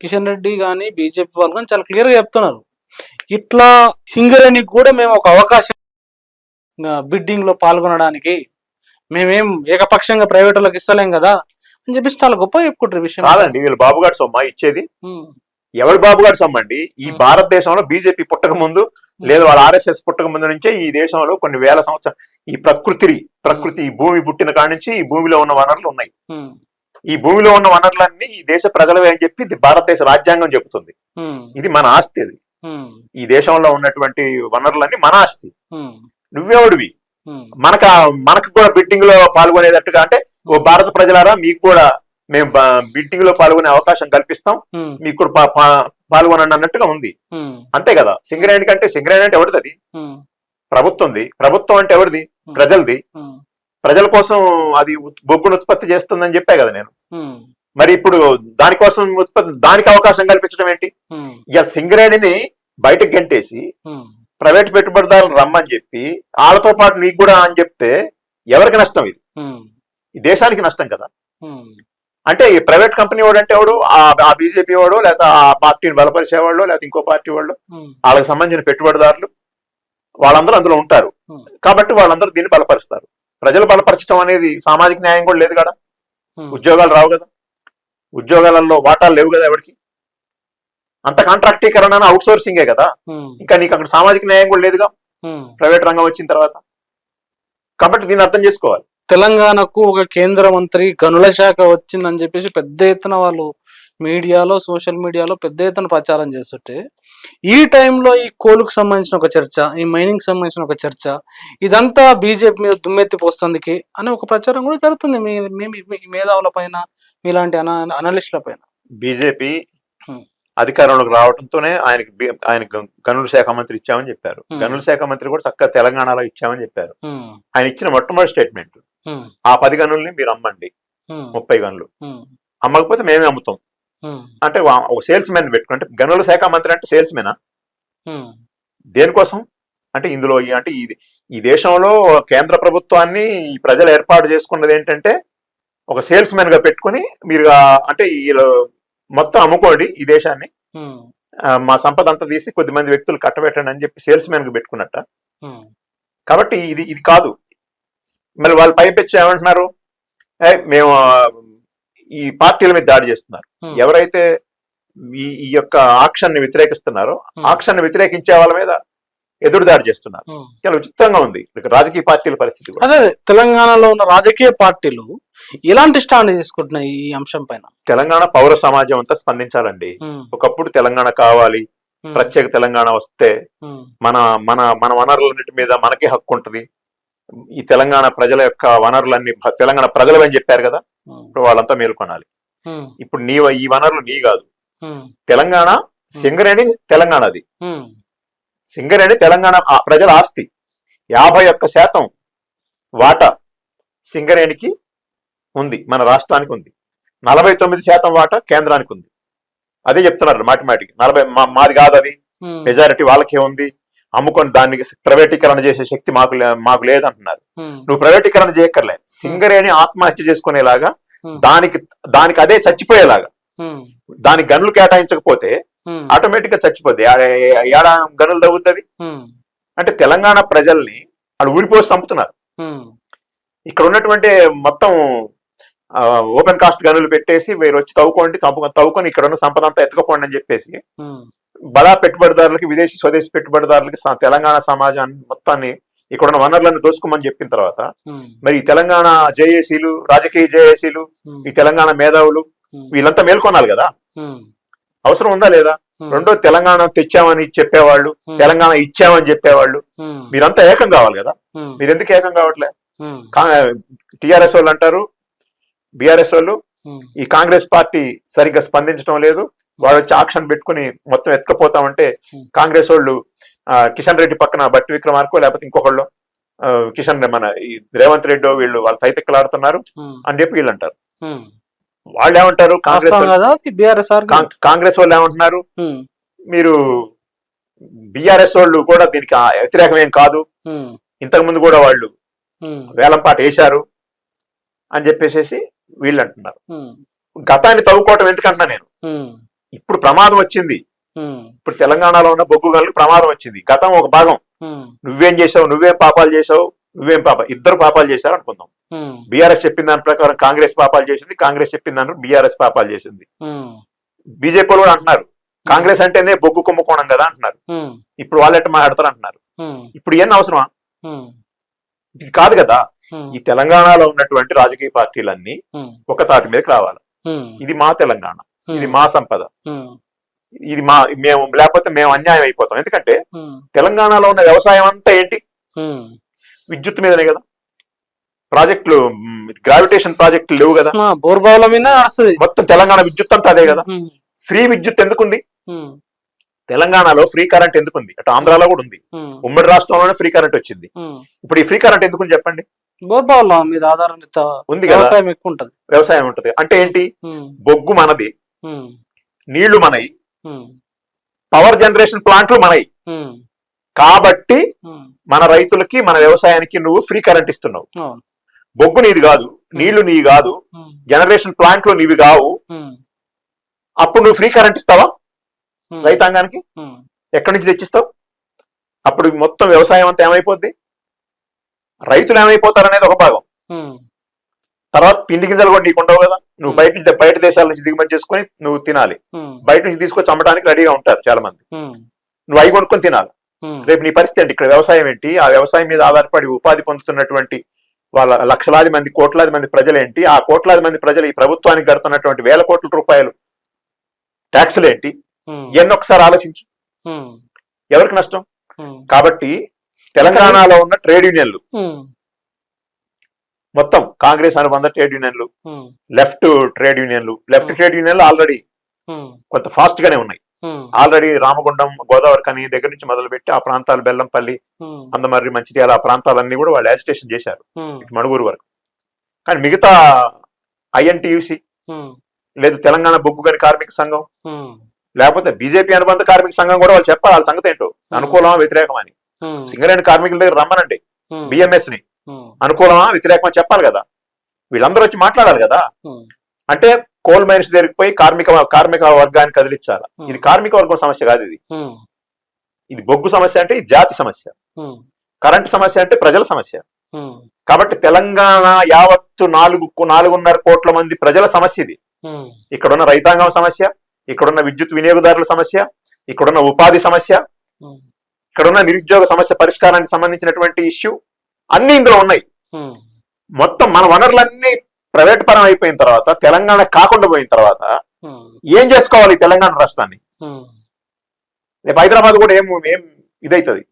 కిషన్ రెడ్డి కానీ బీజేపీ వాళ్ళు కానీ చాలా క్లియర్గా చెప్తున్నారు. ఇట్లా సింగరేణికి కూడా మేము ఒక అవకాశం బిడ్డింగ్లో పాల్గొనడానికి మేమేం ఏకపక్షంగా ప్రైవేట్ వాళ్ళకి ఇస్తలేం కదా అని చెప్పేసి చాలా గొప్ప చెప్పుకుంటారు విషయం. కాదండి వీళ్ళు బాబుగారు సొమ్మ ఇచ్చేది. ఎవరు బాబుగారు సొమ్మ అండి? ఈ. భారతదేశంలో బీజేపీ పుట్టక ముందు లేదా వాళ్ళ ఆర్ఎస్ఎస్ పుట్టక ముందు నుంచే ఈ దేశంలో కొన్ని వేల సంవత్సరాలు ఈ ప్రకృతి ప్రకృతి ఈ భూమి పుట్టిన కాడి నుంచి ఈ భూమిలో ఉన్న వనరులు ఉన్నాయి. ఈ భూమిలో ఉన్న వనరులన్నీ ఈ దేశ ప్రజలవే అని చెప్పి భారతదేశ రాజ్యాంగం చెబుతుంది. ఇది మన ఆస్తి అది. ఈ దేశంలో ఉన్నటువంటి వనరులన్నీ మన ఆస్తి. నువ్వెవడివి మనక మనకు కూడా బిడ్డింగ్లో పాల్గొనేటట్టుగా అంటే ఓ భారత ప్రజలారా మీకు కూడా మేము బిడ్డింగ్లో పాల్గొనే అవకాశం కల్పిస్తాం. మీకు కూడా పాల్గొనండి అన్నట్టుగా ఉంది. అంతే కదా. సింగరేణి కంటే సింగరేణి అంటే ఎవరిది ప్రభుత్వంది. ప్రభుత్వం అంటే ఎవరిది? ప్రజలది. ప్రజల కోసం అది బొగ్గును ఉత్పత్తి చేస్తుందని చెప్పే కదా నేను. మరి ఇప్పుడు దానికోసం ఉత్పత్తి దానికి అవకాశం కల్పించడం ఏంటి? ఇక సింగరేణిని బయటకు గంటేసి ప్రైవేట్ పెట్టుబడిదారులు రమ్మని చెప్పి వాళ్ళతో పాటు నీకు కూడా అని చెప్తే ఎవరికి నష్టం ఇది? ఈ దేశానికి నష్టం కదా. అంటే ఈ ప్రైవేట్ కంపెనీ వాడు అంటే ఎవడు? ఆ- బీజేపీ వాడు లేకపోతే ఆ పార్టీని బలపరిచేవాళ్ళు లేకపోతే ఇంకో పార్టీ వాళ్ళు. వాళ్ళకి సంబంధించిన పెట్టుబడిదారులు. వాళ్ళందరూ అందులో ఉంటారు. కాబట్టి వాళ్ళందరూ దీన్ని బలపరుస్తారు. ప్రజలు బలపరచడం అనేది సామాజిక న్యాయం కూడా లేదు కదా. ఉద్యోగాలు రావు కదా. ఉద్యోగాలలో వాటాలు లేవు కదా ఎవరికి? అంత కాంట్రాక్టీకరణ అవుట్ సోర్సింగే కదా ఇంకా నీకు అక్కడ సామాజిక న్యాయం కూడా లేదుగా. ప్రైవేట్ రంగం వచ్చిన తర్వాత. కాబట్టి దీన్ని అర్థం చేసుకోవాలి. తెలంగాణకు ఒక కేంద్ర మంత్రి గనుల శాఖ వచ్చిందని చెప్పేసి పెద్ద ఎత్తున వాళ్ళు మీడియాలో సోషల్ మీడియాలో పెద్ద ఎత్తున ప్రచారం చేస్తుంటే ఈ టైంలో ఈ కోలుకు సంబంధించిన ఒక చర్చ ఈ మైనింగ్ సంబంధించిన ఒక చర్చ ఇదంతా బీజేపీ మీద దుమ్మెత్తి పోస్తుంది అని ఒక ప్రచారం కూడా జరుగుతుంది. మీ మేధావుల పైన మీలాంటి అన అనలిస్టుల పైన. బీజేపీ. అధికారంలోకి రావడంతోనే ఆయనకి ఆయనకి గనుల శాఖ మంత్రి ఇచ్చామని చెప్పారు. గనుల శాఖ మంత్రి కూడా చక్కగా తెలంగాణలో ఇచ్చామని చెప్పారు. ఆయన ఇచ్చిన మొట్టమొదటి స్టేట్మెంట్. ఆ పది గనుల్ని మీరు అమ్మండి. ముప్పై గనులు. అమ్మకపోతే మేమే అమ్ముతాం. అంటే వా- ఒక సేల్స్ మెన్ పెట్టుకుంటే గనుల శాఖ మంత్రి అంటే సేల్స్ మెనా ఉమ్, దేనికోసం? అంటే ఇందులో అంటే ఇది ఈ దేశంలో కేంద్ర ప్రభుత్వాన్ని ఈ ప్రజలు ఏర్పాటు చేసుకున్నది ఏంటంటే ఒక సేల్స్ మెన్గా పెట్టుకుని మీరు అంటే ఈ మొత్తం అమ్ముకోండి ఈ దేశాన్ని. ఆ, మా సంపద అంతా తీసి కొద్ది మంది వ్యక్తులు కట్టబెట్టండి అని చెప్పి సేల్స్ మెన్గా పెట్టుకున్నట్ట కాబట్టి ఇది ఇది కాదు. మరి వాళ్ళు పైపెచ్చి ఏమంటున్నారు? "ఏ, మేము ఈ పార్టీల మీద దాడి చేస్తున్నారు. ఎవరైతే ఈ ఈ యొక్క ఆక్షన్ని వ్యతిరేకిస్తున్నారో. ఆక్షన్ని వ్యతిరేకించే వాళ్ళ మీద ఎదురు దాడి చేస్తున్నారు. చాలా విచిత్రంగా ఉంది. రాజకీయ పార్టీల పరిస్థితి కూడా. అదే తెలంగాణలో ఉన్న రాజకీయ పార్టీలు ఎలాంటి స్టాండ్ తీసుకుంటున్నాయి ఈ అంశం పైన? తెలంగాణ పౌర సమాజం అంతా స్పందించాలండి. ఒకప్పుడు తెలంగాణ కావాలి ప్రత్యేక తెలంగాణ వస్తే మన మన మన వనరులన్నిటి మీద మనకే హక్కు ఉంటది. ఈ తెలంగాణ ప్రజల యొక్క వనరులన్నీ తెలంగాణ ప్రజలు అని చెప్పారు కదా? ఇప్పుడు వాళ్ళంతా మేల్కొనాలి. ఇప్పుడు నీ ఈ వనరులు నీ కాదు. తెలంగాణ సింగరేణి తెలంగాణది. సింగరేణి తెలంగాణ ప్రజల ఆస్తి. యాభై ఒక్క శాతం వాటా సింగరేణికి ఉంది మన రాష్ట్రానికి ఉంది. నలభై తొమ్మిది శాతం వాటా కేంద్రానికి ఉంది. అదే చెప్తున్నారు మాటి మాటికి. నలభై మాది కాదు అది మెజారిటీ వాళ్ళకే ఉంది. అమ్ముకొని దాన్ని ప్రైవేటీకరణ చేసే శక్తి మాకు మాకు లేదంటున్నారు. నువ్వు ప్రైవేటీకరణ చేయక్కర్లే. సింగరేణి ఆత్మహత్య చేసుకునేలాగా దానికి దానికి అదే చచ్చిపోయేలాగా. దానికి గనులు కేటాయించకపోతే ఆటోమేటిక్గా చచ్చిపోద్ది. ఏడ- గనులు తగ్గుతుంది అంటే తెలంగాణ ప్రజల్ని వాళ్ళు ఊరిపోసి చంపుతున్నారు. ఇక్కడ ఉన్నటువంటి మొత్తం ఓపెన్ కాస్ట్ గనులు పెట్టేసి వీరు వచ్చి తవ్వుకోండి తవ్వుకొని తవ్వుకొని ఇక్కడ ఉన్న సంపద అంతా ఎత్తుకపోండి అని చెప్పేసి బడా పెట్టుబడిదారులకి విదేశీ స్వదేశీ పెట్టుబడిదారులకి తెలంగాణ సమాజాన్ని మొత్తాన్ని ఇక్కడ ఉన్న వనరులను దోసుకోమని చెప్పిన తర్వాత మరి ఈ తెలంగాణ జేఏసీలు రాజకీయ జేఏసీలు ఈ తెలంగాణ మేధావులు వీళ్ళంతా మేల్కొనాలి కదా? అవసరం ఉందా లేదా? రెండో తెలంగాణ తెచ్చామని చెప్పేవాళ్ళు తెలంగాణ ఇచ్చామని చెప్పేవాళ్ళు మీరంతా ఏకం కావాలి కదా? ఉమ్, మీరు ఎందుకు ఏకం కావట్లే? టిఆర్ఎస్ వాళ్ళు అంటారు బీఆర్ఎస్ వాళ్ళు ఈ కాంగ్రెస్ పార్టీ సరిగ్గా స్పందించడం లేదు. వాళ్ళు వచ్చి ఆక్షన్ పెట్టుకుని మొత్తం ఎత్తుకపోతామంటే Hmm. కాంగ్రెస్ వాళ్ళు కిషన్ రెడ్డి పక్కన బట్టి విక్రమార్కో లేకపోతే ఇంకొకళ్ళు కిషన్ మన ఈ రేవంత్ రెడ్డి వీళ్ళు వాళ్ళు తైతెక్కలాడుతున్నారు ఉమ్, అని చెప్పి వీళ్ళు అంటారు. వాళ్ళు ఏమంటారు కాంగ్రెస్ కాంగ్రెస్ వాళ్ళు ఏమంటున్నారు? మీరు బీఆర్ఎస్ వాళ్ళు కూడా దీనికి వ్యతిరేకమేం కాదు. ఇంతకు ముందు కూడా వాళ్ళు వేలంపాట వేశారు అని చెప్పేసి వీళ్ళు అంటున్నారు గతాన్ని తవ్వుకోవటం ఎందుకంటున్నా నేను? ఇప్పుడు ప్రమాదం వచ్చింది. ఇప్పుడు తెలంగాణలో ఉన్న బొగ్గు గనులకు ప్రమాదం వచ్చింది. గతం ఒక భాగం. నువ్వేం చేసావు నువ్వేం పాపాలు చేసావు నువ్వేం పాప ఇద్దరు పాపాలు చేశారు అనుకుందాం. బీఆర్ఎస్ చెప్పిన దాని ప్రకారం కాంగ్రెస్ పాపాలు చేసింది. కాంగ్రెస్ చెప్పిన దాని బీఆర్ఎస్ పాపాలు చేసింది. బీజేపీ కూడా అంటున్నారు. కాంగ్రెస్ అంటేనే బొగ్గు కుంభకోణం కదా అంటున్నారు. ఇప్పుడు వాళ్ళు ఎట్ట మాట్లాడతారు అంటున్నారు ఇప్పుడు ఏం అవసరమా? ఇది కాదు కదా. ఈ తెలంగాణలో ఉన్నటువంటి రాజకీయ పార్టీలన్నీ ఒక తాటి మీదకి రావాలి. ఇది మా తెలంగాణ. ఇది మా సంపద. ఇది మా మేము లేకపోతే మేము అన్యాయం అయిపోతాం. ఎందుకంటే తెలంగాణలో ఉన్న వ్యవసాయం అంతా ఏంటి. విద్యుత్ మీదనే కదా. ప్రాజెక్టులు గ్రావిటేషన్ ప్రాజెక్టులు లేవు కదా. బోర్బావుల మీద మొత్తం తెలంగాణ విద్యుత్ అంతా అదే కదా. ఫ్రీ విద్యుత్ ఎందుకుంది? తెలంగాణలో ఫ్రీ కరెంట్ ఎందుకుంది? అటు ఆంధ్రాలో కూడా ఉంది. ఉమ్, ఉమ్మడి రాష్ట్రంలోనే ఫ్రీ కరెంట్ వచ్చింది. ఇప్పుడు ఈ ఫ్రీ కరెంట్ ఎందుకు చెప్పండి? బోర్బావుల మీద ఆధారిత ఉంది కదా. వ్యవసాయం ఎక్కువ ఉంటది. వ్యవసాయం ఉంటది. అంటే ఏంటి? బొగ్గు మనది. నీళ్ళు మనయి. పవర్ జనరేషన్ ప్లాంట్లు మనయి. కాబట్టి. మన రైతులకి మన వ్యవసాయానికి నువ్వు ఫ్రీ కరెంట్ ఇస్తున్నావు. బొగ్గు నీది కాదు. నీళ్ళు నీవి కాదు. జనరేషన్ ప్లాంట్లు నీవి కావు. అప్పుడు నువ్వు ఫ్రీ కరెంట్ ఇస్తావా? రైతాంగానికి? ఎక్కడి నుంచి తెచ్చిస్తావు? అప్పుడు మొత్తం వ్యవసాయం అంతా ఏమైపోద్ది? రైతులు ఏమైపోతారు అనేది ఒక భాగం. తర్వాత తిండి గింజలు కూడా నీకు ఉండవు కదా. నువ్వు. బయట నుంచి బయట దేశాల నుంచి దిగుమతి చేసుకొని నువ్వు తినాలి. బయట నుంచి తీసుకొచ్చి అమ్మడానికి రెడీగా ఉంటారు చాలా మంది నువ్వు అవి కొనుక్కొని తినాలి. రేపు నీ పరిస్థితి ఏంటి? ఇక్కడ వ్యవసాయం ఏంటి? ఆ వ్యవసాయం మీద ఆధారపడి ఉపాధి పొందుతున్నటువంటి వాళ్ళ లక్షలాది మంది కోట్లాది మంది ప్రజలు ఏంటి? ఆ కోట్లాది మంది ప్రజలు ఈ ప్రభుత్వానికి కడుతున్నటువంటి వేల కోట్ల రూపాయలు ట్యాక్సులు ఏంటి? ఒకసారి ఆలోచించు. ఎవరికి నష్టం? కాబట్టి తెలంగాణలో ఉన్న ట్రేడ్ యూనియన్లు. మొత్తం కాంగ్రెస్ అనుబంధ ట్రేడ్ యూనియన్లు లెఫ్ట్ ట్రేడ్ యూనియన్లు. లెఫ్ట్. ట్రేడ్ యూనియన్లు ఆల్రెడీ కొంత ఫాస్ట్ గానే ఉన్నాయి ఆల్రెడీ రామగుండం గోదావరి కని దగ్గర నుంచి మొదలుపెట్టి ఆ ప్రాంతాలు బెల్లంపల్లి అందమర్రి మంచిర్యాల ఆ ప్రాంతాలన్నీ కూడా వాళ్ళు యాజిటేషన్ చేశారు. మణుగూరు వరకు. కానీ మిగతా ఐఎన్టీయూసి లేదు తెలంగాణ బొగ్గు గని కార్మిక సంఘం లేకపోతే బీజేపీ అనుబంధ కార్మిక సంఘం కూడా వాళ్ళు చెప్పాలి వాళ్ళ సంగతి ఏంటో. అనుకూలమా వ్యతిరేకమా అని. ఉమ్, సింగరేణి కార్మికుల దగ్గర రమ్మనండి. బిఎంఎస్ని అనుకూలమా వ్యతిరేకమా చెప్పాలి కదా. వీళ్ళందరూ వచ్చి మాట్లాడాలి కదా. అంటే కోల్ మైన్స్ దగ్గరికి పోయి కార్మిక కార్మిక వర్గాన్ని కదిలించాలి. ఇది కార్మిక వర్గం సమస్య కాదు ఇది. ఇది బొగ్గు సమస్య అంటే ఇది జాతి సమస్య. కరెంట్ సమస్య అంటే ప్రజల సమస్య. కాబట్టి తెలంగాణ యావత్తు నాలుగు నాలుగున్నర కోట్ల మంది ప్రజల సమస్య ఇది. ఇక్కడున్న రైతాంగం సమస్య ఇక్కడున్న విద్యుత్ వినియోగదారుల సమస్య ఇక్కడున్న ఉపాధి సమస్య. ఉమ్, ఇక్కడున్న నిరుద్యోగ సమస్య పరిష్కారానికి సంబంధించినటువంటి ఇష్యూ అన్ని ఇందులో ఉన్నాయి. మొత్తం మన వనరులన్నీ ప్రైవేట్ పరం అయిపోయిన తర్వాత తెలంగాణ కాకుండా పోయిన తర్వాత ఏం చేసుకోవాలి తెలంగాణ రాష్ట్రాన్ని. రేపు హైదరాబాద్ కూడా ఏం ఏం ఇదైతుంది?